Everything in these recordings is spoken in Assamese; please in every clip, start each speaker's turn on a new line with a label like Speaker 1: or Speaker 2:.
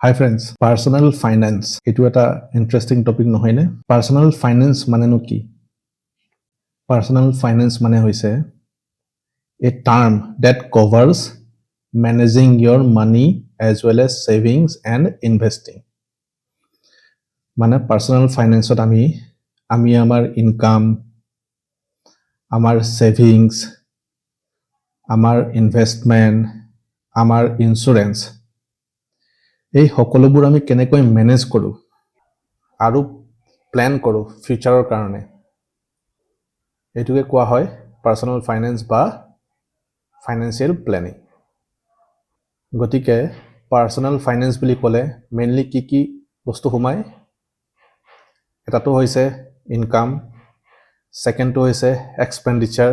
Speaker 1: হাই ফ্ৰেণ্ডছ পাৰ্চনেল ফাইনেন্স এইটো এটা ইণ্টাৰেষ্টিং টপিক নহয়নে পাৰ্চনেল ফাইনেন্স মানেনো কি? পাৰ্চনেল ফাইনেন্স মানে হৈছে a term that covers managing your money as well as savings and investing মানে পাৰ্চনেল ফাইনেন্সত আমি আমি আমাৰ ইনকাম আমাৰ ছেভিংছ আমাৰ ইনভেষ্টমেণ্ট আমাৰ ইঞ্চুৰেঞ্চ এই সকলোবোৰ আমি কেনেকৈ মেনেজ কৰোঁ আৰু প্লেন কৰোঁ ফিউচাৰৰ কাৰণে। এইটোকে কোৱা হয় পাৰ্চনেল ফাইনেন্স বা ফাইনেন্সিয়েল প্লেনিং গতিকে পাৰ্চনেল ফাইনেন্স বুলি ক'লে মেইনলি কি কি বস্তু সোমায়? এটাটো হৈছে ইনকাম ছেকেণ্ডটো হৈছে এক্সপেণ্ডিচাৰ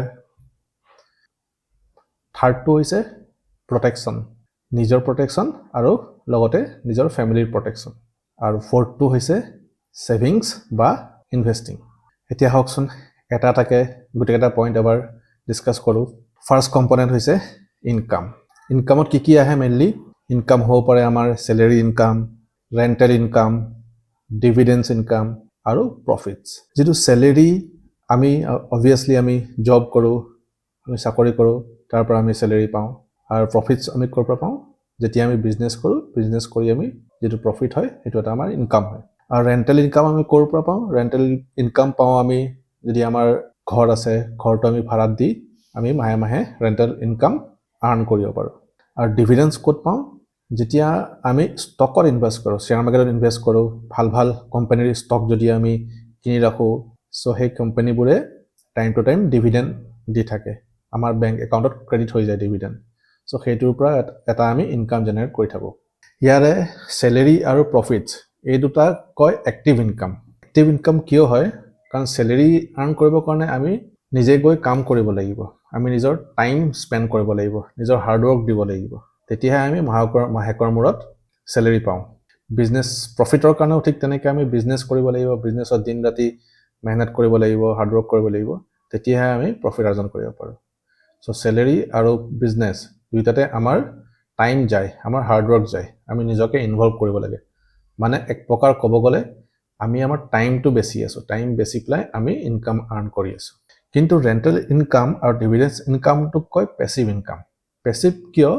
Speaker 1: থাৰ্ডটো হৈছে প্ৰটেকশ্যন নিজৰ প্ৰটেকশ্যন আৰু লগতে নিজৰ ফেমিলিৰ প্ৰটেকশ্যন আৰু ফ'ৰ্থটো হৈছে ছেভিংছ বা ইনভেষ্টিং এতিয়া হওকচোন এটা এটাকৈ গোটেইকেইটা পইণ্ট এবাৰ ডিছকাছ কৰোঁ। ফাৰ্ষ্ট কম্পনেণ্ট হৈছে ইনকাম ইনকামত কি কি আহে মেইনলি ইনকাম হ'ব পাৰে আমাৰ salary income rental income dividends income আৰু প্ৰফিটছ যিটো চেলেৰি আমি অবভিয়াছলি আমি জব কৰোঁ আমি চাকৰি কৰোঁ তাৰ পৰা আমি চেলেৰি পাওঁ। আৰু প্ৰফিটছ আমি ক'ৰ পৰা পাওঁ? যেতিয়া আমি বিজনেছ কৰোঁ বিজনেছ কৰি আমি যিটো প্ৰফিট হয় সেইটো এটা আমাৰ ইনকাম হয়। আৰু ৰেণ্টেল ইনকাম আমি ক'ৰ পৰা পাওঁ? ৰেণ্টেল ইনকাম পাওঁ আমি যদি আমাৰ ঘৰ আছে ঘৰটো আমি ভাড়াত দি আমি মাহে মাহে ৰেণ্টেল ইনকাম আৰ্ণ কৰিব পাৰোঁ। আৰু ডিভিডেঞ্চ ক'ত পাওঁ? যেতিয়া আমি ষ্টকত ইনভেষ্ট কৰোঁ শ্বেয়াৰ মাৰ্কেটত ইনভেষ্ট কৰোঁ ভাল ভাল কোম্পানীৰ ষ্টক যদি আমি কিনি ৰাখোঁ চ' সেই কোম্পানীবোৰে টাইম টু টাইম ডিভিডেণ্ড দি থাকে। আমাৰ বেংক একাউণ্টত ক্ৰেডিট হৈ যায় ডিভিডেণ্ড চ' সেইটোৰ পৰা এটা- আমি ইনকাম জেনেৰেট কৰি থাকোঁ। ইয়াৰে চেলেৰি আৰু প্ৰফিটছ এই দুটাক কয় এক্টিভ ইনকাম এক্টিভ ইনকাম কিয় হয়? কাৰণ চেলেৰি আৰ্ণ কৰিবৰ কাৰণে আমি নিজে গৈ কাম কৰিব লাগিব। আমি নিজৰ টাইম স্পেণ্ড কৰিব লাগিব, নিজৰ হাৰ্ডৱৰ্ক দিব লাগিব। তেতিয়াহে আমি মাহকৰ, মাহেকৰ মূৰত চেলেৰি পাওঁ। বিজনেছ প্ৰফিটৰ কাৰণেও ঠিক তেনেকৈ আমি বিজনেছ কৰিব লাগিব বিজনেছত দিন ৰাতি মেহনত কৰিব লাগিব হাৰ্ডৱৰ্ক কৰিব লাগিব। তেতিয়াহে আমি প্ৰফিট অৰ্জন কৰিব পাৰোঁ। চ' চেলেৰি আৰু বিজনেছ দুয়োটাতে আমাৰ টাইম যায়, আমাৰ হাৰ্ডৱৰ্ক যায়, আমি নিজকে ইনভলভ কৰিব লাগে। মানে এক প্ৰকাৰ ক'ব গ'লে, আমি আমাৰ টাইমটো বেচি আছোঁ টাইম বেচি পেলাই আমি ইনকাম আৰ্ণ কৰি আছোঁ। কিন্তু ৰেণ্টেল ইনকাম আৰু ডিভিডেঞ্চ ইনকামটোক কয় পেচিভ ইনকাম পেচিভ কিয়?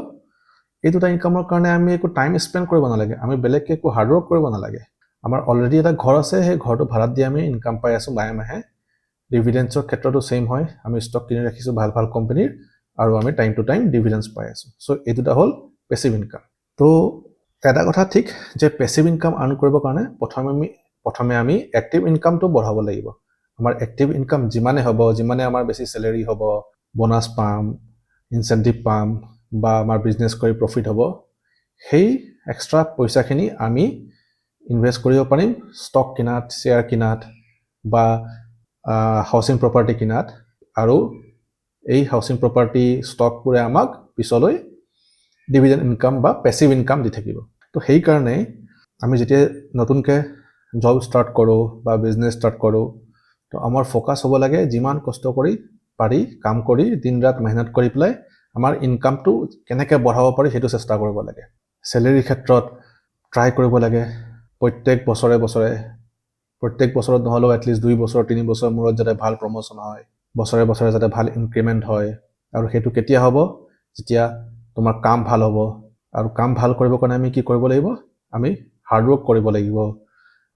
Speaker 1: এই দুটা ইনকামৰ কাৰণে আমি একো টাইম স্পেণ্ড কৰিব নালাগে, আমি বেলেগকৈ একো হাৰ্ডৱৰ্ক কৰিব নালাগে। আমাৰ অলৰেডি এটা ঘৰ আছে, সেই ঘৰটো ভাড়াত দি আমি ইনকাম পাই আছোঁ মাহে মাহে। ডিভিডেঞ্চৰ ক্ষেত্ৰতো ছেইম হয়, আমি ষ্টক কিনি ৰাখিছোঁ ভালো ভালো কোম্পানীৰ আৰু আমি টাইম টু টাইম ডিভিডেঞ্চ পাই আছোঁ। চ' এই দুটা হ'ল পেচিভ ইনকাম তো এটা কথা ঠিক যে পেচিভ ইনকাম আৰ্ণ কৰিবৰ কাৰণে প্ৰথমে আমি প্ৰথমে আমি এক্টিভ ইনকামটো বঢ়াব লাগিব। আমাৰ এক্টিভ ইনকাম যিমানে হ'ব যিমানে আমাৰ বেছি চেলেৰি হ'ব বনাছ পাম ইনচেণ্টিভ পাম বা আমাৰ বিজনেছ কৰি প্ৰফিট হ'ব সেই এক্সট্ৰা পইচাখিনি আমি ইনভেষ্ট কৰিব পাৰিম ষ্টক কিনাত শ্বেয়াৰ কিনাত বা হাউচিং প্ৰপাৰ্টি কিনাত আৰু এই হাউচিং প্ৰপাৰ্টি ষ্টকবোৰে আমাক পিছলৈ ডিভিডেণ্ড ইনকাম বা পেচিভ ইনকাম দি থাকিব। তো সেইকাৰণে আমি যেতিয়া নতুনকৈ জব ষ্টাৰ্ট কৰোঁ বা বিজনেছ ষ্টাৰ্ট কৰোঁ, তো আমাৰ ফ'কাছ হ'ব লাগে যিমান কষ্ট কৰি পাৰি কাম কৰি দিন ৰাত মেহনত কৰি পেলাই আমাৰ ইনকামটো কেনেকৈ বঢ়াব পাৰি সেইটো চেষ্টা কৰিব লাগে। চেলেৰিৰ ক্ষেত্ৰত ট্ৰাই কৰিব লাগে। প্ৰত্যেক বছৰে বছৰে, প্ৰত্যেক বছৰত নহ'লেও এটলিষ্ট দুই বছৰ, তিনি বছৰ মূৰত যাতে ভালো প্ৰমোশ্যন হয়। বছৰে বছৰে যাতে ভাল ইনক্ৰিমেণ্ট হয় আৰু সেইটো কেতিয়া হ'ব যেতিয়া তোমাৰ কাম ভাল হ'ব। আৰু কাম ভাল কৰিবৰ কাৰণে আমি কি কৰিব লাগিব? আমি হাৰ্ডৱৰ্ক কৰিব লাগিব।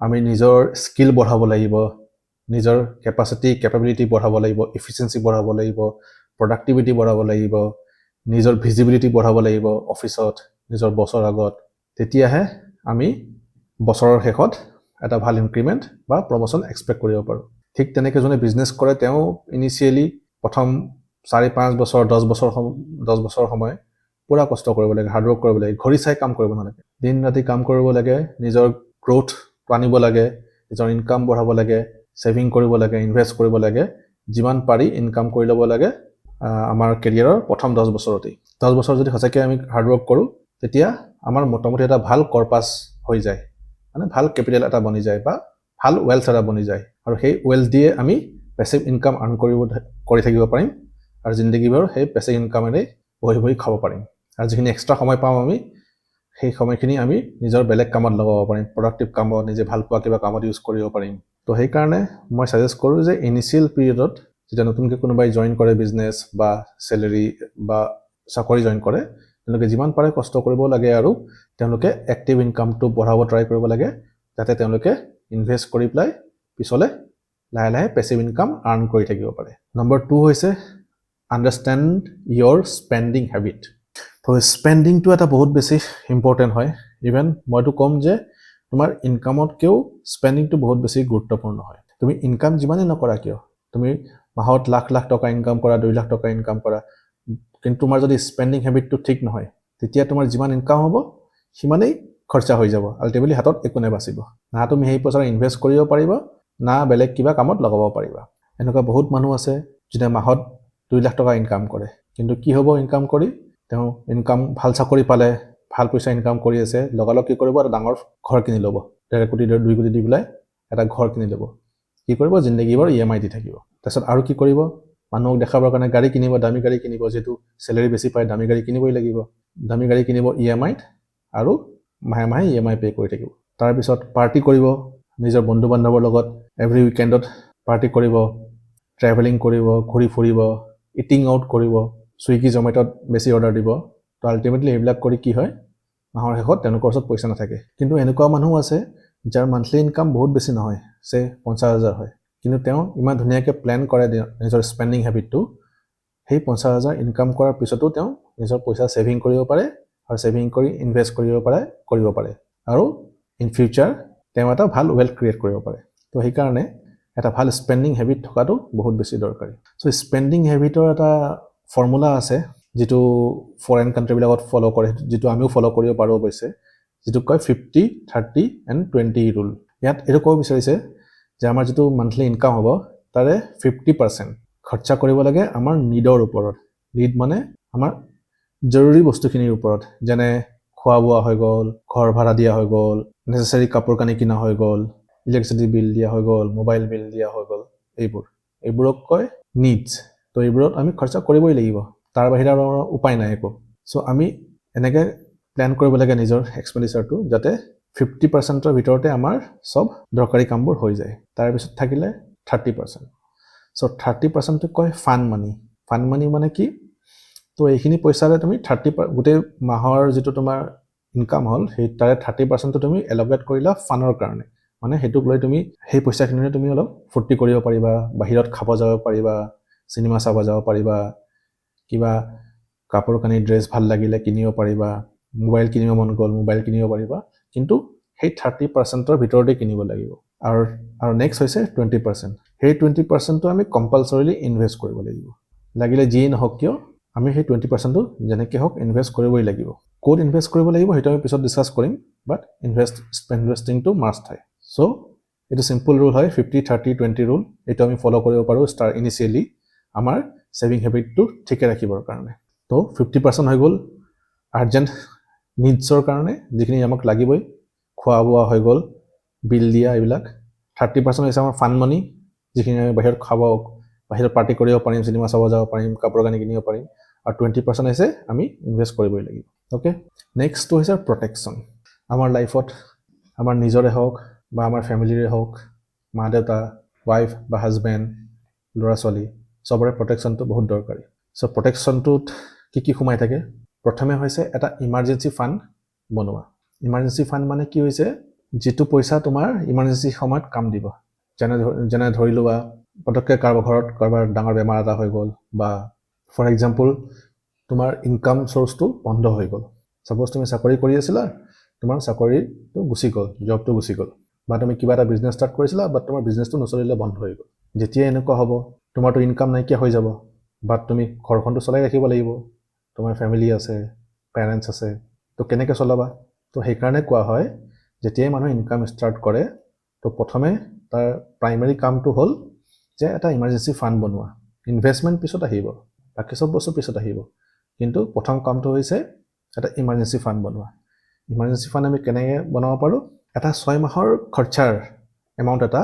Speaker 1: আমি নিজৰ স্কিল বঢ়াব লাগিব। নিজৰ কেপাচিটি কেপাবিলিটি বঢ়াব লাগিব। ইফিচিয়েঞ্চি বঢ়াব লাগিব। প্ৰডাক্টিভিটি বঢ়াব লাগিব। নিজৰ ভিজিবিলিটি বঢ়াব লাগিব অফিচত নিজৰ বছৰ আগত। তেতিয়াহে আমি বছৰৰ শেষত এটা ভাল ইনক্ৰিমেণ্ট বা প্ৰমোশ্যন এক্সপেক্ট কৰিব পাৰোঁ। ঠিক তেনেকৈ যোনে বিজনেছ কৰে, তেওঁ ইনিচিয়েলি প্ৰথম চাৰি, পাঁচ বছৰ, দহ বছৰ দহ বছৰ সময় পূৰা কষ্ট কৰিব লাগে হাৰ্ডৱৰ্ক কৰিব লাগে ঘড়ী চাই কাম কৰিব নালাগে। দিন ৰাতি কাম কৰিব লাগে, নিজৰ গ্ৰ'থ আনিব লাগে, নিজৰ ইনকাম বঢ়াব লাগে ছেভিং কৰিব লাগে ইনভেষ্ট কৰিব লাগে, যিমান পাৰি ইনকাম কৰি ল'ব লাগে আমাৰ কেৰিয়াৰৰ প্ৰথম দহ বছৰতেই দহ বছৰ যদি সঁচাকৈ আমি হাৰ্ডৱৰ্ক কৰোঁ, তেতিয়া আমাৰ মোটামুটি এটা ভালো কৰ্পাছ হৈ যায়। মানে ভালো কেপিটেল এটা বনি যায় বা ভালো ৱেলথ এটা বনি যায়। আৰু সেই ৱেলথ দিয়ে আমি পেচিভ ইনকাম আৰ্ণ কৰিব কৰি থাকিব পাৰিম। আৰু জিন্দগীভৰ সেই পেচিভ ইনকামেৰে বহি বহি খাব পাৰিম। আৰু যিখিনি এক্সট্ৰা সময় পাওঁ আমি, সেই সময়খিনি আমি নিজৰ বেলেগ কামত লগাব পাৰিম। প্ৰডাক্টিভ কামত, নিজে ভালো পোৱা কিবা কামত ইউজ কৰিব পাৰিম। তো সেইকাৰণে মই ছাজেষ্ট কৰোঁ যে ইনিচিয়েল পিৰিয়ডত যেতিয়া নতুনকৈ কোনোবাই জইন কৰে বিজনেছ বা চেলেৰি বা চাকৰি জইন কৰে, তেওঁলোকে যিমান পাৰে কষ্ট কৰিব লাগে আৰু তেওঁলোকে এক্টিভ ইনকামটো বঢ়াব ট্ৰাই কৰিব লাগে, যাতে তেওঁলোকে ইনভেষ্ট কৰি পেলাই পিছলৈ লাহে লাহে পেচিভ ইনকাম আৰ্ণ কৰি থাকিব পাৰে। নম্বৰ টু হৈছে আণ্ডাৰষ্টেণ্ড ইয়'ৰ স্পেণ্ডিং হেবিট তো স্পেণ্ডিংটো এটা বহুত বেছি ইম্পৰ্টেণ্ট হয়। ইভেন মইতো ক'ম যে তোমাৰ ইনকামতকৈও স্পেণ্ডিংটো বহুত বেছি গুৰুত্বপূৰ্ণ হয়। তুমি ইনকাম যিমানেই নকৰা কিয় তুমি মাহত লাখ লাখ টকা ইনকাম কৰা দুই লাখ টকা ইনকাম কৰা কিন্তু তোমাৰ যদি স্পেণ্ডিং হেবিটটো ঠিক নহয় তেতিয়া তোমাৰ যিমান ইনকাম হ'ব সিমানেই খৰচা হৈ যাব। আল্টিমেটলি হাতত একো নাবাচিব। না তুমি সেই পইচা ইনভেষ্ট কৰিব পাৰিবা না বেলেগ কিবা কামত লগাব পাৰিবা। এনেকুৱা বহুত মানুহ আছে যোনে মাহত দুই লাখ টকা ইনকাম কৰে। কিন্তু কি হ'ব ইনকাম কৰি? তেওঁ ইনকাম ভাল চাকৰি পালে ভাল পইচা ইনকাম কৰি আছে লগালগ কি কৰিব? এটা ডাঙৰ ঘৰ কিনি ল'ব। ডেৰ কোটি ডেৰ দুই কোটি দি পেলাই এটা ঘৰ কিনি ল'ব। কি কৰিব? জিন্দগীভৰ ই এম আই দি থাকিব। তাৰপিছত আৰু কি কৰিব? মানুহক দেখাবৰ কাৰণে গাড়ী কিনিব দামী গাড়ী কিনিব যিহেতু চেলেৰি বেছি পায় দামী গাড়ী কিনিবই লাগিব। দামী গাড়ী কিনিব ই এম আইত আৰু মাহে মাহে ই এম আই পে' কৰি থাকিব। তাৰপিছত পাৰ্টি কৰিব। নিজৰ বন্ধু বান্ধৱৰ লগত এভৰি উইকেণ্ডত পাৰ্টি কৰিব ট্ৰেভেলিং কৰিব ঘূৰি ফুৰিব ইটিং আউট কৰিব ছুইগি জমেট'ত বেছি অৰ্ডাৰ দিব। তো আল্টিমেটলি এইবিলাক কৰি কি হয়? মাহৰ শেষত তেওঁলোকৰ ওচৰত পইচা নাথাকে। কিন্তু এনেকুৱা মানুহো আছে যাৰ মান্থলি ইনকাম বহুত বেছি নহয় চে পঞ্চাছ হাজাৰ হয়। কিন্তু তেওঁ ইমান ধুনীয়াকৈ প্লেন কৰে নিজৰ স্পেণ্ডিং হেবিটটো সেই পঞ্চাছ হাজাৰ ইনকাম কৰাৰ পিছতো তেওঁ নিজৰ পইচা ছেভিং কৰিব পাৰে আৰু ছেভিং কৰি ইনভেষ্ট কৰিব পাৰে কৰিব পাৰে। আৰু ইন ফিউচাৰ তেওঁ এটা ভাল ৱেল্থ ক্ৰিয়েট কৰিব পাৰে। তো সেইকাৰণে এটা ভাল স্পেণ্ডিং হেবিট থকাটো বহুত বেছি দৰকাৰী। চ' স্পেণ্ডিং হেবিটৰ এটা ফৰ্মুলা আছে যিটো ফৰেইন কাণ্ট্ৰিবিলাকত ফ'ল' কৰে যিটো আমিও ফ'ল' কৰিব পাৰোঁ অৱশ্যে যিটোক কয় fifty thirty and twenty rule ইয়াত এইটো ক'ব বিচাৰিছে যে আমাৰ যিটো মান্থলি ইনকাম হ'ব তাৰে ফিফটি পাৰ্চেণ্ট খৰচা কৰিব লাগে আমাৰ নিডৰ ওপৰত। নিড মানে আমাৰ জৰুৰী বস্তুখিনিৰ ওপৰত যেনে খোৱা বোৱা হৈ গ'ল ঘৰ ভাড়া দিয়া হৈ গ'ল নেচেচাৰী কাপোৰ কানি কিনা হৈ গ'ল ইলেক্ট্ৰিচিটি বিল দিয়া হৈ গ'ল মোবাইল বিল দিয়া হৈ গ'ল এইবোৰ। এইবোৰক কয় নিডছ তো এইবোৰত আমি খৰচা কৰিবই লাগিব। তাৰ বাহিৰে আৰু আমাৰ উপায় নাই একো। চ' আমি এনেকৈ প্লেন কৰিব লাগে নিজৰ এক্সপেণ্ডিচাৰটো যাতে ফিফটি পাৰ্চেণ্টৰ ভিতৰতে আমাৰ চব দৰকাৰী কামবোৰ হৈ যায়। তাৰপিছত থাকিলে থাৰ্টি পাৰ্চেণ্ট চ' থাৰ্টি পাৰ্চেণ্টটোক কয় ফাণ্ড মানি ফাণ্ড মানি মানে কি? তো এইখিনি পইচাৰে তুমি থাৰ্টি গোটেই মাহৰ যিটো তোমাৰ ইনকাম হ'ল সেই তাৰে থাৰ্টি পাৰ্চেণ্টটো তুমি এল'কেট কৰিলা ফানৰ কাৰণে। মানে সেইটোক লৈ তুমি সেই পইচাখিনিৰে তুমি অলপ ফূৰ্তি কৰিব পাৰিবা বাহিৰত খাব যাব পাৰিবা চিনেমা চাব যাব পাৰিবা কিবা কাপোৰ কানি ড্ৰেছ ভাল লাগিলে কিনিব পাৰিবা মোবাইল কিনিব মন গ'ল মোবাইল কিনিব পাৰিবা কিন্তু সেই থাৰ্টি পাৰ্চেণ্টৰ ভিতৰতে কিনিব লাগিব। আৰু আৰু নেক্সট হৈছে টুৱেণ্টি পাৰ্চেণ্ট সেই টুৱেণ্টি পাৰ্চেণ্টটো আমি কম্পালচৰিলি ইনভেষ্ট কৰিব লাগিব। লাগিলে যিয়েই নহওক কিয় আমি সেই টুৱেণ্টি পাৰ্চেণ্টটো যেনেকৈ হওক ইনভেষ্ট কৰিবই লাগিব। ক'ত ইনভেষ্ট কৰিব লাগিব সেইটো আমি পিছত ডিছকাছ কৰিম বাট ইনভেষ্ট ইনভেষ্টিংটো মাষ্ট হয়। চ' এইটো চিম্পল ৰুল হয় ফিফটি থাৰ্টি টুৱেণ্টি ৰুল এইটো আমি ফ'ল' কৰিব পাৰোঁ ষ্টাৰ ইনিচিয়েলি আমাৰ ছেভিং হেবিটটো ঠিকে ৰাখিবৰ কাৰণে। তো ফিফটি পাৰ্চেণ্ট হৈ গ'ল আৰ্জেণ্ট নিডছৰ কাৰণে যিখিনি আমাক লাগিবই খোৱা বোৱা হৈ গ'ল বিল দিয়া এইবিলাক থাৰ্টি পাৰ্চেণ্ট হৈছে আমাৰ ফাণ্ড মানি যিখিনি আমি বাহিৰত খাব বাহিৰত পাৰ্টি কৰিব পাৰিম চিনেমা চাব যাব পাৰিম কাপোৰ কানি কিনিব পাৰিম। আৰু টুৱেণ্টি পাৰ্চেণ্ট হৈছে আমি ইনভেষ্ট কৰিবই লাগিব। অ'কে নেক্সটটো হৈছে প্ৰটেকশ্যন আমাৰ লাইফত আমাৰ নিজৰে হওক বা আমাৰ ফেমিলিৰে হওক মা দেউতা ৱাইফ বা হাজবেণ্ড ল'ৰা ছোৱালী চবৰে প্ৰটেকশ্যনটো বহুত দৰকাৰী। চ' প্ৰটেকশ্যনটোত কি কি সোমাই থাকে? প্ৰথমে হৈছে এটা ইমাৰ্জেঞ্চি ফাণ্ড বনোৱা। ইমাৰ্জেঞ্চি ফাণ্ড মানে কি হৈছে? যিটো পইচা তোমাৰ ইমাৰ্জেঞ্চি সময়ত কাম দিব। যেনে যেনে ধৰি লোৱা পটককৈ কাৰোবাৰ ঘৰত কাৰোবাৰ ডাঙৰ বেমাৰ এটা হৈ গ'ল বা ফৰ এক্সাম্পল তোমাৰ ইনকাম চ'ৰ্চটো বন্ধ হৈ গ'ল। ছাপ'জ তুমি চাকৰি কৰি আছিলা তোমাৰ চাকৰিটো গুচি গ'ল জবটো গুচি গ'ল। বা তুমি কিবা এটা বিজনেছ ষ্টাৰ্ট কৰিছিলা বাট তোমাৰ বিজনেছটো নচলিলে বন্ধ হৈ গ'ল। যেতিয়া এনেকুৱা হ'ব তোমাৰতো ইনকাম নাইকিয়া হৈ যাব বাট তুমি ঘৰখনটো চলাই ৰাখিব লাগিব। তোমাৰ ফেমিলি আছে পেৰেণ্টছ আছে তো কেনেকৈ চলাবা? তো সেইকাৰণে কোৱা হয় যেতিয়াই মানুহে ইনকাম ষ্টাৰ্ট কৰে তো প্ৰথমে তাৰ প্ৰাইমেৰী কামটো হ'ল যে এটা ইমাৰ্জেঞ্চি ফাণ্ড বনোৱা। ইনভেষ্টমেণ্ট পিছত আহিব। বাকী চব বস্তু পিছত আহিব। কিন্তু প্ৰথম কামটো হৈছে এটা ইমাৰ্জেঞ্চি ফাণ্ড বনোৱা। ইমাৰ্জেঞ্চি ফাণ্ড আমি কেনেকৈ বনাব পাৰোঁ? এটা ছয় মাহৰ খৰচাৰ এমাউণ্ট এটা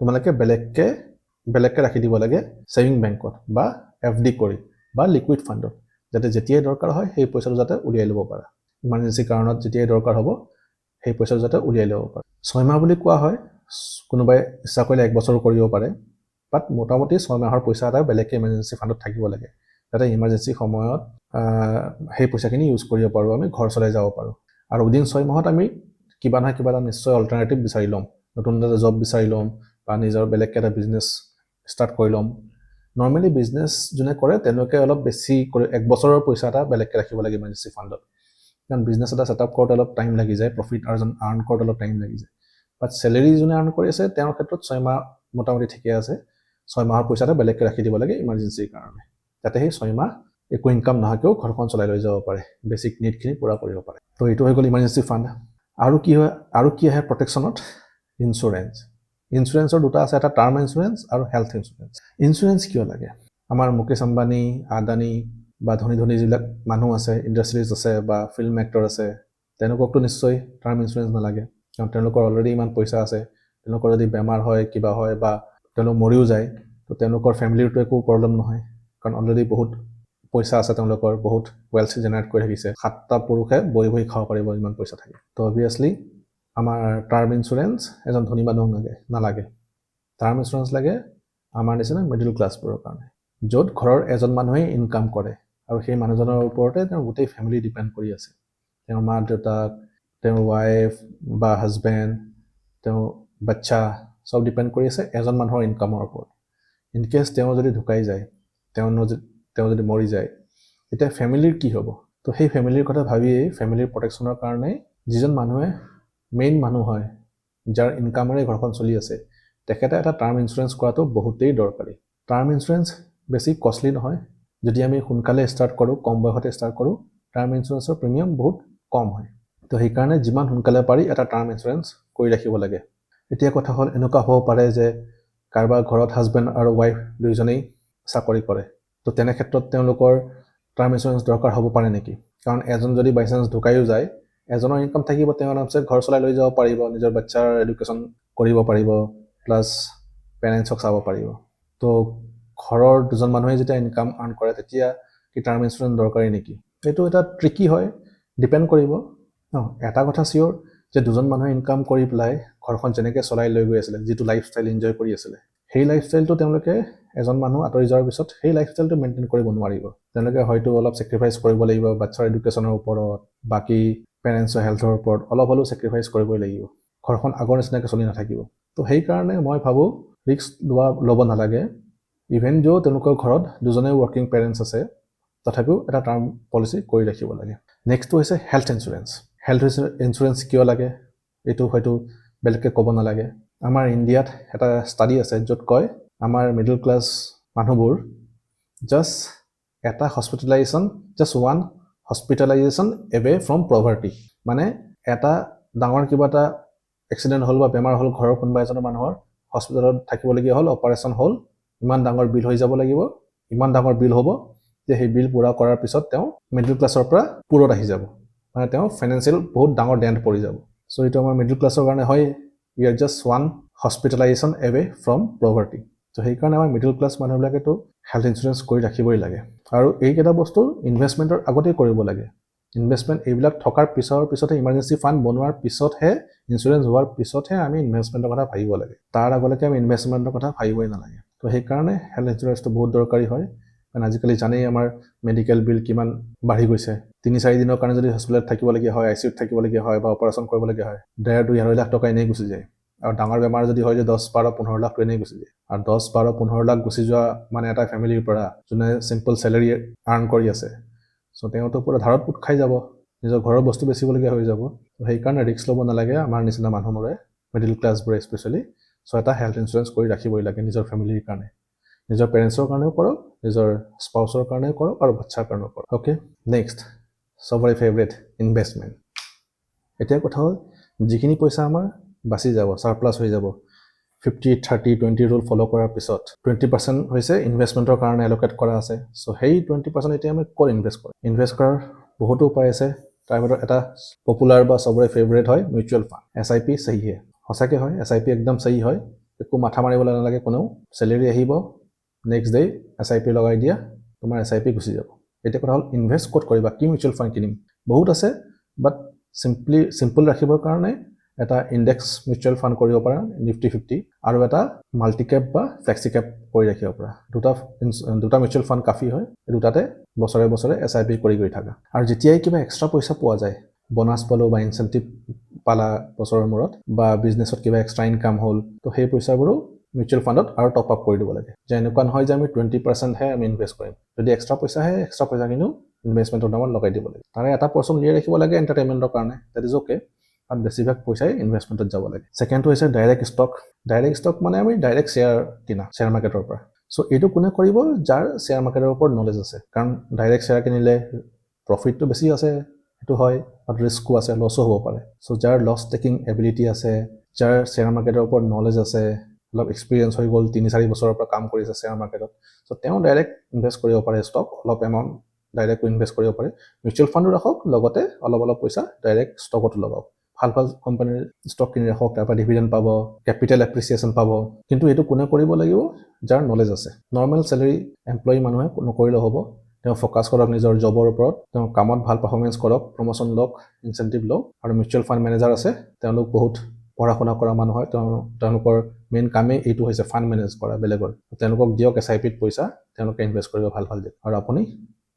Speaker 1: তোমালোকে বেলেগকৈ বেলেগকৈ ৰাখি দিব লাগে ছেভিং বেংকত বা এফ ডি কৰি বা লিকুইড ফাণ্ডত যাতে যেতিয়াই দৰকাৰ হয় সেই পইচাটো যাতে উলিয়াই ল'ব পাৰা। ইমাৰ্জেঞ্চি কাৰণত যেতিয়াই দৰকাৰ হ'ব সেই পইচাটো যাতে উলিয়াই ল'ব পাৰে। ছয়মাহ বুলি কোৱা হয় কোনোবাই ইচ্ছা কৰিলে এক বছৰো কৰিব পাৰে বাট মোটামুটি ছয় মাহৰ পইচা এটা বেলেগকৈ ইমাৰ্জেঞ্চি ফাণ্ডত থাকিব লাগে। যাতে ইমাৰ্জেঞ্চি সময়ত সেই পইচাখিনি ইউজ কৰিব পাৰোঁ আমি ঘৰ চলাই যাব পাৰোঁ। আৰু উইদিন ছয় মাহত আমি কিবা নহয় কিবা এটা নিশ্চয় অল্টাৰনেটিভ বিচাৰি ল'ম। নতুন এটা জব বিচাৰি ল'ম বা নিজৰ বেলেগকৈ এটা বিজনেছ ষ্টাৰ্ট কৰি ল'ম। নৰ্মেলি বিজনেছ যোনে কৰে তেওঁলোকে অলপ বেছি কৰি এক বছৰৰ পইচা এটা বেলেগকৈ ৰাখিব লাগে ইমাৰ্জেঞ্চি ফাণ্ডত কাৰণ বিজনেছ এটা ছেটআপ কৰোঁতে অলপ টাইম লাগি যায় প্ৰফিট আৰ্জন আৰ্ণ কৰোঁতে অলপ টাইম লাগি যায়। বাট চেলেৰি যোনে আৰ্ণ কৰি আছে তেওঁৰ ক্ষেত্ৰত ছয়মাহ মোটামুটি ঠিকে আছে। ছয় মাহৰ পইচা এটা বেলেগকৈ ৰাখি দিব লাগে ইমাৰ্জেঞ্চিৰ কাৰণে। যাতে সেই ছয়মাহ একো ইনকাম নোহোৱাকৈও ঘৰখন চলাই লৈ যাব পাৰে। বেছিক নিডখিনি পূৰা কৰিব পাৰে। তো এইটো হৈ গ'ল ইমাৰ্জেঞ্চি ফাণ্ড আৰু কি হয় আৰু কি আহে প্ৰটেকশ্যনত ইঞ্চুৰেঞ্চ ইঞ্চুৰেঞ্চৰ দুটা আছে এটা টাৰ্ম ইঞ্চুৰেঞ্চ আৰু হেল্থ ইঞ্চুৰেঞ্চ ইঞ্চুৰেঞ্চ কিয় লাগে? আমাৰ মুকেশ আম্বানী আদানী বা ধনী ধনী যিবিলাক মানুহ আছে ইণ্ডাষ্ট্ৰিজ আছে বা ফিল্ম এক্টৰ আছে তেওঁলোককতো নিশ্চয় টাৰ্ম ইঞ্চুৰেঞ্চ নালাগে। কাৰণ তেওঁলোকৰ অলৰেডি ইমান পইচা আছে তেওঁলোকৰ যদি বেমাৰ হয় কিবা হয় বা তেওঁলোক মৰিও যায় তো তেওঁলোকৰ ফেমিলিৰতো একো প্ৰব্লেম নহয়। কাৰণ অলৰেডি বহুত পইচা আছে তেওঁলোকৰ বহুত ৱেলথ জেনেৰেট কৰি থাকিছে। সাতটা পুৰুষে বহি বহি খাব পাৰিব ইমান পইচা থাকে। তো অবভিয়াছলি আমাৰ টাৰ্ম ইঞ্চুৰেঞ্চ এজন ধনী মানুহক লাগে নালাগে। টাৰ্ম ইঞ্চুৰেঞ্চ লাগে আমাৰ নিচিনা মিডিল ক্লাছবোৰৰ কাৰণে য'ত ঘৰৰ এজন মানুহে ইনকাম কৰে আৰু সেই মানুহজনৰ ওপৰতে তেওঁৰ গোটেই ফেমিলি ডিপেণ্ড কৰি আছে। তেওঁৰ মা দেউতাক তেওঁৰ ৱাইফ বা হাজবেণ্ড তেওঁ বাচ্চা চব ডিপেণ্ড কৰি আছে এজন মানুহৰ ইনকামৰ ওপৰত। ইন কেছ তেওঁ যদি ঢুকাই যায় তেওঁ তেওঁ যদি মৰি যায় তেতিয়া ফেমিলিৰ কি হ'ব? তো সেই ফেমিলিৰ কথা ভাবিয়েই ফেমিলিৰ প্ৰটেকশ্যনৰ কাৰণে যিজন মানুহে মেইন মানুহ হয় যাৰ ইনকামেৰে ঘৰখন চলি আছে তেখেতে এটা টাৰ্ম ইঞ্চুৰেঞ্চ কৰাটো বহুতেই দৰকাৰী। টাৰ্ম ইঞ্চুৰেঞ্চ বেছি কষ্টলি নহয়। যদি আমি সোনকালে ষ্টাৰ্ট কৰোঁ কম বয়সতে ষ্টাৰ্ট কৰোঁ টাৰ্ম ইঞ্চুৰেঞ্চৰ প্ৰিমিয়াম বহুত কম হয়। তো সেইকাৰণে যিমান সোনকালে পাৰি এটা টাৰ্ম ইঞ্চুৰেঞ্চ কৰি ৰাখিব লাগে। এতিয়া কথা হ'ল এনেকুৱা হ'ব পাৰে যে কাৰোবাৰ ঘৰত হাজবেণ্ড আৰু ৱাইফ দুয়োজনেই চাকৰি কৰে। তো তেনে ক্ষেত্ৰত তেওঁলোকৰ টাৰ্ম ইঞ্চুৰেঞ্চ দৰকাৰ হ'ব পাৰে নেকি? কাৰণ এজন যদি বাই চান্স ঢুকাইও যায় এজনৰ ইনকাম থাকিব তেওঁ আৰামছে ঘৰ চলাই লৈ যাব পাৰিব নিজৰ বাচ্চাৰ এডুকেশ্যন কৰিব পাৰিব প্লাছ পেৰেণ্টছক চাব পাৰিব। তো ঘৰৰ দুজন মানুহে যেতিয়া ইনকাম আৰ্ণ কৰে তেতিয়া কি টাৰ্ম ইঞ্চুৰেঞ্চ দৰকাৰী নেকি? এইটো এটা ট্ৰিকি হয় ডিপেণ্ড কৰিব। ন এটা কথা চিয়'ৰ যে দুজন মানুহে ইনকাম কৰি পেলাই ঘৰখন যেনেকৈ চলাই লৈ গৈ আছিলে যিটো লাইফষ্টাইল এনজয় কৰি আছিলে সেই লাইফষ্টাইলটো তেওঁলোকে এজন মানুহ আঁতৰি যোৱাৰ পিছত সেই লাইফষ্টাইলটো মেইনটেইন কৰিব নোৱাৰিব। তেওঁলোকে হয়তো অলপ চেক্ৰিফাইচ কৰিব লাগিব বাচ্চাৰ এডুকেশ্যনৰ ওপৰত বাকী পেৰেণ্টছৰ হেল্থৰ ওপৰত অলপ হ'লেও চেক্ৰিফাইচ কৰিবই লাগিব। ঘৰখন আগৰ নিচিনাকৈ চলি নাথাকিব। তো সেইকাৰণে মই ভাবোঁ ৰিস্ক লোৱা ল'ব নালাগে। ইভেন য'ত তেওঁলোকৰ ঘৰত দুজনে ৱৰ্কিং পেৰেণ্টছ আছে তথাপিও এটা টাৰ্ম পলিচি কৰি ৰাখিব লাগে। নেক্সটটো হৈছে হেল্থ ইঞ্চুৰেঞ্চ হেল্থ ইঞ্চুৰেঞ্চ কিয় লাগে? এইটো হয়তো বেলেগকৈ ক'ব নালাগে। আমাৰ ইণ্ডিয়াত এটা ষ্টাডি আছে য'ত কয় আমাৰ মিডল ক্লাছ মানুহবোৰ জাষ্ট এটা hospitalization just one hospitalization away from poverty মানে এটা ডাঙৰ কিবা এটা এক্সিডেণ্ট হ'ল বা বেমাৰ হ'ল ঘৰৰ কোনোবা এজনৰ মানুহৰ হস্পিটেলত থাকিবলগীয়া হ'ল অপাৰেশ্যন হ'ল ইমান ডাঙৰ বিল হৈ যাব লাগিব ইমান ডাঙৰ বিল হ'ব যে সেই বিল পূৰা কৰাৰ পিছত তেওঁ মিডল ক্লাছৰ পৰা পূৰত আহি যাব। মানে তেওঁ ফাইনেন্সিয়েল বহুত ডাঙৰ ডেণ্ট পৰি যাব। চ' এইটো আমাৰ মিডল ক্লাছৰ কাৰণে হয় we are just one hospitalization away from poverty ত' সেইকাৰণে আমাৰ মিডল ক্লাছ মানুহবিলাকেতো হেল্থ ইঞ্চুৰেঞ্চ কৰি ৰাখিবই লাগে। আৰু এইকেইটা বস্তু ইনভেষ্টমেণ্টৰ আগতেই কৰিব লাগে। ইনভেষ্টমেণ্ট এইবিলাক থকাৰ পিছৰ পিছতহে ইমাৰ্জেঞ্চি ফাণ্ড বনোৱাৰ পিছতহে ইঞ্চুৰেঞ্চ হোৱাৰ পিছতহে আমি ইনভেষ্টমেণ্টৰ কথা ভাবিব লাগে। তাৰ আগলৈকে আমি ইনভেষ্টমেণ্টৰ কথা ভাবিবই নালাগে। তো সেইকাৰণে হেল্থ ইঞ্চুৰেঞ্চটো বহুত দৰকাৰী হয়। কাৰণ আজিকালি জানেই আমাৰ মেডিকেল বিল কিমান বাঢ়ি গৈছে। তিনি চাৰি দিনৰ কাৰণে যদি হস্পিটেলত থাকিবলগীয়া হয় আই চি ইউত থাকিবলগীয়া হয় বা অপাৰেশ্যন কৰিবলগীয়া হয় ডেৰ দুই আঢ়ৈ লাখ টকা এনেই গুচি যায়। আৰু ডাঙৰ বেমাৰ যদি হয় যে দহ বাৰ পোন্ধৰ লাখটো এনেই গুচি যায়। আৰু দহ বাৰ পোন্ধৰ লাখ গুচি যোৱা মানে এটা ফেমিলিৰ পৰা যোনে চিম্পল চেলেৰি আৰ্ণ কৰি আছে। চ' তেওঁতো পূৰা ধাৰত পোট খাই যাব নিজৰ ঘৰৰ বস্তু বেচিবলগীয়া হৈ যাব। সেইকাৰণে ৰিস্ক ল'ব নালাগে আমাৰ নিচিনা মানুহবোৰে মিডিল ক্লাছবোৰে স্পেচিয়েলি চ' এটা হেল্থ ইঞ্চুৰেঞ্চ কৰি ৰাখিবই লাগে নিজৰ ফেমিলিৰ কাৰণে। নিজৰ পেৰেণ্টছৰ কাৰণেও কৰক নিজৰ স্পাউচৰ কাৰণেও কৰক আৰু বাচ্ছাৰ কাৰণেও কৰক অ'কে নেক্সট চবৰে ফেভৰেট ইনভেষ্টমেণ্ট এতিয়া কথা হ'ল, যিখিনি পইচা আমাৰ বাচি যাব ছাৰপ্লাছ হৈ যাব fifty thirty twenty rule follow' কৰাৰ পিছত টুৱেণ্টি পাৰ্চেণ্ট হৈছে ইনভেষ্টমেণ্টৰ কাৰণে এল'কেট কৰা আছে। চ' সেই টুৱেণ্টি পাৰ্চেণ্ট এতিয়া আমি ক'ত ইনভেষ্ট কৰিম? ইনভেষ্ট কৰাৰ বহুতো উপায় আছে। তাৰ ভিতৰত এটা পপুলাৰ বা চবৰে ফেভৰেট হয় mutual fund S I P চাহিহে। সঁচাকৈ হয় এছ আই পি একদম চাহি হয়। একো মাথা মাৰিবলৈ নালাগে, কোনেও। চেলেৰি আহিব next day S I P লগাই দিয়া তোমাৰ এছ আই পি গুচি যাব। এতিয়া কথা হ'ল ইনভেষ্ট ক'ত কৰিবা কি মিউচুৱেল ফাণ্ড কিনিম? বহুত আছে বাট চিম্পলি চিম্পল ৰাখিবৰ কাৰণে এটা ইণ্ডেক্স মিউচুৱেল ফাণ্ড কৰিব পাৰা নিফটি ফিফটি আৰু এটা মাল্টি কেপ বা ফ্লেক্সি কেপ কৰি ৰাখিব পাৰা। দুটা দুটা মিউচুৱেল ফাণ্ড কাফি হয় এই দুটাতে বছৰে বছৰে এছ আই পি কৰি কৰি থাকা। আৰু যেতিয়াই কিবা এক্সট্ৰা পইচা পোৱা যায় বনাছ পালোঁ বা ইনচেণ্টিভ পালা বছৰৰ মূৰত বা বিজনেছত কিবা এক্সট্ৰা ইনকাম হ'ল তো সেই পইচাবোৰো মিউচুৱেল ফাণ্ডত আৰু টপ আপ কৰি দিব লাগে। যে এনেকুৱা নহয় যে আমি টুৱেণ্টি পাৰ্চেণ্টহে আমি ইনভেষ্ট কৰিম। যদি এক্সট্ৰা পইচা আহে এক্সট্ৰা পইচাখিনিও ইনভেষ্টমেণ্টৰ নামত লগাই দিব লাগে। তাৰে এটা পৰ্চন উলিয়াই ৰাখিব লাগে এণ্টাৰটেইনমেণ্টৰ কাৰণে। দেট ইজ অ'কে আৰু বেছিভাগ পইচাই ইনভেষ্টমেণ্টত যাব লাগে। ছেকেণ্ডটো হৈছে ডাইৰেক্ট ষ্টক ডাইৰেক্ট ষ্টক মানে আমি ডাইৰেক্ট শ্বেয়াৰ কিনা শ্বেয়াৰ মাৰ্কেটৰ পৰা। চ' এইটো কোনে কৰিব? যাৰ শ্বেয়াৰ মাৰ্কেটৰ ওপৰত নলেজ আছে। কাৰণ ডাইৰেক্ট শ্বেয়াৰ কিনিলে প্ৰফিটটো বেছি আছে সেইটো হয় আৰু ৰিস্কো আছে লছো হ'ব পাৰে। চ' যাৰ লছ টেকিং এবিলিটি আছে যাৰ শ্বেয়াৰ মাৰ্কেটৰ ওপৰত নলেজ আছে অলপ এক্সপিৰিয়েঞ্চ হৈ গ'ল তিনি চাৰি বছৰৰ পৰা কাম কৰিছে শ্বেয়াৰ মাৰ্কেটত চ' তেওঁ ডাইৰেক্ট ইনভেষ্ট কৰিব পাৰে ষ্টক অলপ এমাউণ্ট ডাইৰেক্ট ইনভেষ্ট কৰিব পাৰে। মিউচুৱেল ফাণ্ডো ৰাখক লগতে অলপ অলপ পইচা ডাইৰেক্ট ষ্টকতো লগাওক। ভাল ভাল কোম্পানীৰ ষ্টক কিনি ৰাখক তাৰপৰা ডিভিডেণ্ড পাব কেপিটেল এপ্ৰিচিয়েশ্যন পাব। কিন্তু এইটো কোনে কৰিব লাগিব? যাৰ নলেজ আছে। নৰ্মেল চেলেৰি এমপ্লয়ী মানুহে নকৰিলেও হ'ব। তেওঁ ফ'কাছ কৰক নিজৰ জবৰ ওপৰত। তেওঁ কামত ভাল পাৰফৰ্মেঞ্চ কৰক প্ৰমোশ্যন লওক ইনচেণ্টিভ লওক। আৰু মিউচুৱেল ফাণ্ড মেনেজাৰ আছে তেওঁলোক বহুত পঢ়া শুনা কৰা মানুহ হয়। তেওঁ তেওঁলোকৰ মেইন কামেই এইটো হৈছে ফাণ্ড মেনেজ কৰা বেলেগৰ। তেওঁলোকক দিয়ক এছ আই পিত পইচা তেওঁলোকে ইনভেষ্ট কৰিব ভাল ভাল দিয়ক। আৰু আপুনি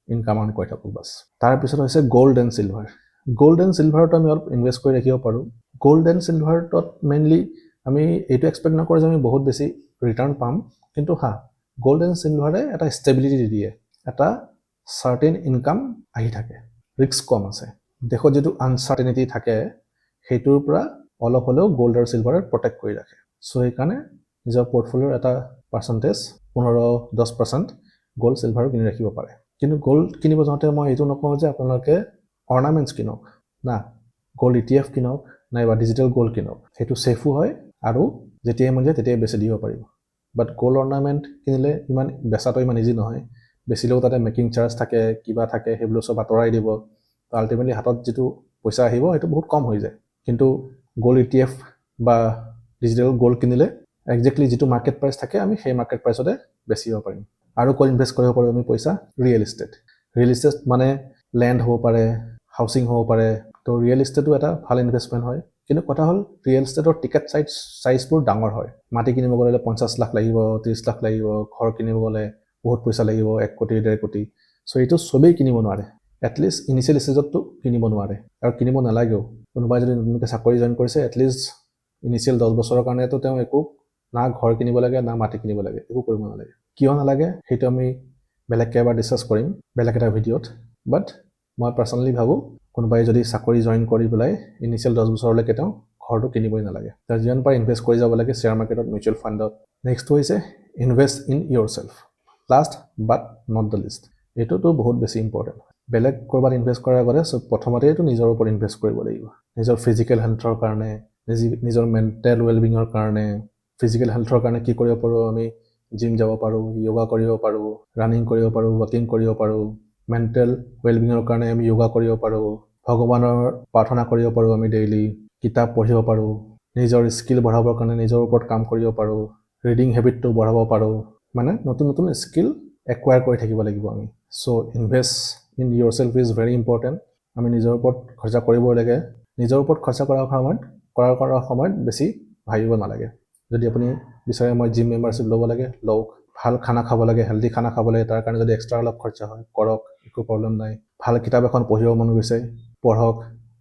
Speaker 1: ইনকাম আৰ্ণ কৰি থাকক বাছ। তাৰপিছত হৈছে gold and silver gold and চিলভাৰত আমি অলপ ইনভেষ্ট কৰি ৰাখিব পাৰোঁ। গ'ল্ড এণ্ড চিলভাৰটোত মেইনলি আমি এইটো এক্সপেক্ট নকৰোঁ যে আমি বহুত বেছি ৰিটাৰ্ণ পাম। কিন্তু হা গ'ল্ড এণ্ড চিলভাৰে এটা ষ্টেবিলিটি দিয়ে। এটা চাৰ্টেইন ইনকাম আহি থাকে। ৰিস্ক কম আছে। দেশত যিটো আনচাৰ্টেনিটি থাকে সেইটোৰ পৰা অলপ হ'লেও গ'ল্ড আৰু চিলভাৰে প্ৰটেক্ট কৰি ৰাখে। চ' সেইকাৰণে নিজৰ পৰ্টফলিঅ'ৰ এটা পাৰ্চেণ্টেজ পোন্ধৰ, দহ পাৰ্চেণ্ট গ'ল্ড চিলভাৰো কিনি ৰাখিব পাৰে। কিন্তু গ'ল্ড কিনিব যাওঁতে মই এইটো নকওঁ যে আপোনালোকে অৰ্নামেণ্টছ কিনক। না গ'ল্ড ই টি এফ কিনক নাইবা ডিজিটেল গ'ল্ড কিনক। সেইটো ছেফো হয় আৰু যেতিয়াই মন যায় তেতিয়াই বেছি দিব পাৰিব। বাট গ'ল্ড অৰ্নামেণ্ট কিনিলে ইমান বেচাটো ইমান ইজি নহয়। বেচিলেও তাতে মেকিং চাৰ্জ থাকে, কিবা থাকে সেইবোৰ চব আঁতৰাই দিব। আল্টিমেটলি হাতত যিটো পইচা আহিব, সেইটো বহুত কম হৈ যায়। কিন্তু গ'ল্ড ই টি এফ বা ডিজিটেল গ'ল্ড কিনিলে একজেক্টলি যিটো মাৰ্কেট প্ৰাইচ থাকে আমি সেই মাৰ্কেট প্ৰাইচতে বেচিব পাৰিম। আৰু ক'ত ইনভেষ্ট কৰিব পাৰোঁ আমি পইচা ৰিয়েল ইষ্টেট ৰিয়েল ইষ্টেট মানে লেণ্ড হ'ব পাৰে হাউচিং হ'ব পাৰে। তো ৰিয়েল ইষ্টেটো এটা ভাল ইনভেষ্টমেণ্ট হয়। কিন্তু কথা হ'ল ৰিয়েল ইষ্টেটৰ টিকেট চাইজ চাইজবোৰ ডাঙৰ হয়। মাটি কিনিব গ'লে পঞ্চাছ লাখ লাগিব ত্ৰিছ লাখ লাগিব ঘৰ কিনিব গ'লে বহুত পইচা লাগিব এক কোটি ডেৰ কোটি। চ' এইটো চবেই কিনিব নোৱাৰে। এটলিষ্ট ইনিচিয়েল ষ্টেজততো কিনিব নোৱাৰে। আৰু কিনিব নালাগেও। কোনোবাই যদি নতুনকৈ চাকৰি জইন কৰিছে এটলিষ্ট ইনিচিয়েল দহ বছৰৰ কাৰণেতো তেওঁ একো না ঘৰ কিনিব লাগে না মাটি কিনিব লাগে একো কৰিব নালাগে। কিয় নালাগে? সেইটো আমি বেলেগকৈ এবাৰ ডিছকাছ কৰিম বেলেগ এটা ভিডিঅ'ত। বাট মই পাৰ্চনেলি ভাবোঁ কোনোবাই যদি চাকৰি জইন কৰি পেলাই ইনিচিয়েল দহ বছৰলৈকে তেওঁ ঘৰটো কিনিবই নালাগে। তাৰ যিমান পাৰে ইনভেষ্ট কৰি যাব লাগে শ্বেয়াৰ মাৰ্কেটত মিউচুৱেল ফাণ্ডত নেক্সটটো হৈছে invest in yourself last but not the least এইটোতো বহুত বেছি ইম্পৰ্টেণ্ট বেলেগ ক'ৰবাত ইনভেষ্ট কৰাৰ আগতে চ' প্ৰথমতেইতো নিজৰ ওপৰত ইনভেষ্ট কৰিব লাগিব। নিজৰ ফিজিকেল হেল্থৰ কাৰণে নিজি- নিজৰ মেণ্টেল ৱেলবিঙৰ কাৰণে ফিজিকেল হেল্থৰ কাৰণে কি কৰিব পাৰোঁ আমি? জিম যাব পাৰোঁ য়োগা কৰিব পাৰোঁ ৰানিং কৰিব পাৰোঁ ৱাকিং কৰিব পাৰোঁ মেণ্টেল ৱেলবিঙৰ কাৰণে আমি য়োগা কৰিব পাৰোঁ ভগৱানৰ প্ৰাৰ্থনা কৰিব পাৰোঁ আমি ডেইলি কিতাপ পঢ়িব পাৰোঁ নিজৰ স্কিল বঢ়াবৰ কাৰণে নিজৰ ওপৰত কাম কৰিব পাৰোঁ ৰিডিং হেবিটটো বঢ়াব পাৰোঁ মানে নতুন নতুন স্কিল একুৱায়াৰ কৰি থাকিব লাগিব আমি। So' invest in yourself is very important আমি নিজৰ ওপৰত খৰচা কৰিবই লাগে। নিজৰ ওপৰত খৰচা কৰাৰ সময়ত কৰাৰ কৰাৰ সময়ত বেছি ভাবিব নালাগে। যদি আপুনি বিচাৰে মই জিম মেম্বাৰশ্বিপ ল'ব লাগে লওক। ভাল খানা খাব লাগে হেল্ডি খানা খাব লাগে তাৰ কাৰণে যদি এক্সট্ৰা অলপ খৰচা হয় কৰক একো প্ৰব্লেম নাই। ভাল কিতাপ এখন পঢ়িব মন গৈছে পঢ়ক।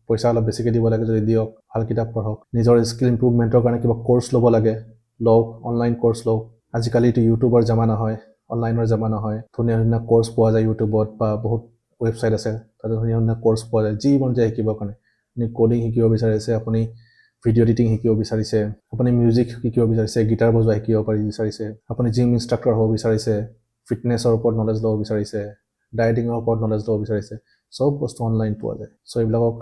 Speaker 1: পইচা অলপ বেছিকৈ দিব লাগে যদি দিয়ক ভাল কিতাপ পঢ়ক। নিজৰ স্কিল ইম্প্ৰুভমেণ্টৰ কাৰণে কিবা কৰ্চ ল'ব লাগে লওক অনলাইন কৰ্চ লওক। আজিকালি এইটো ইউটিউবৰ জামানা হয় অনলাইনৰ জামানা হয়। ধুনীয়া ধুনীয়া কৰ্চ পোৱা যায় ইউটিউবত বা বহুত ৱেবছাইট আছে তাতে ধুনীয়া ধুনীয়া কৰ্চ পোৱা যায়। যি মন যায় শিকিবৰ কাৰণে। আপুনি ক'ডিং শিকিব বিচাৰিছে আপুনি ভিডিঅ' এডিটিং শিকিব বিচাৰিছে আপুনি মিউজিক শিকিব বিচাৰিছে গীটাৰ বজোৱা শিকিব পাৰি বিচাৰিছে আপুনি জিম ইনষ্ট্ৰাক্টৰ হ'ব বিচাৰিছে ফিটনেছৰ ওপৰত নলেজ ল'ব বিচাৰিছে ডায়েটিঙৰ ওপৰত নলেজ ল'ব বিচাৰিছে চব বস্তু অনলাইন পোৱা যায়। চ' এইবিলাকক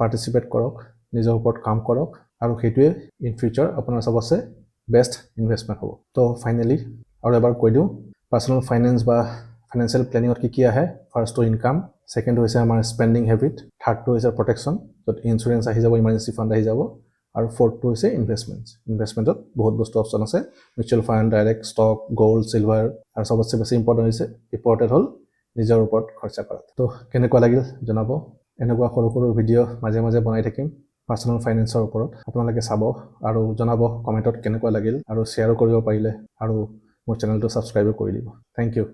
Speaker 1: পাৰ্টিচিপেট কৰক নিজৰ ওপৰত কাম কৰক আৰু সেইটোৱে ইন ফিউচাৰ আপোনাৰ চবতছে বেষ্ট ইনভেষ্টমেণ্ট হ'ব। তো ফাইনেলি আৰু এবাৰ কৈ দিওঁ পাৰ্চনেল ফাইনেন্স বা ফাইনেন্সিয়েল প্লেনিঙত কি কি আহে? ফাৰ্ষ্টটো ইনকাম ছেকেণ্ডটো হৈছে আমাৰ স্পেণ্ডিং হেবিট থাৰ্ডটো হৈছে প্ৰটেকশ্যন য'ত ইঞ্চুৰেঞ্চ আহি যাব ইমাৰ্জেঞ্চি ফাণ্ড আহি যাব আৰু ফ'ৰ্থটো হৈছে ইনভেষ্টমেণ্টছ ইনভেষ্টমেণ্টত বহুত বস্তু অপশ্যন আছে। Mutual fund direct stock gold silver আৰু চবতছে বেছি ইম্পৰ্টেণ্ট হৈছে ইম্পৰ্টেণ্ট হ'ল নিজৰ ওপৰত খৰচা কৰাত। তো কেনেকুৱা লাগিল জনাব? এনেকুৱা সৰু সৰু ভিডিঅ' মাজে মাজে বনাই থাকিম পাৰ্চনেল ফাইনেন্সৰ ওপৰত। আপোনালোকে চাব আৰু জনাব কমেণ্টত কেনেকুৱা লাগিল আৰু শ্বেয়াৰো কৰিব পাৰিলে আৰু মোৰ চেনেলটো ছাবস্ক্ৰাইবো কৰি দিব। Thank U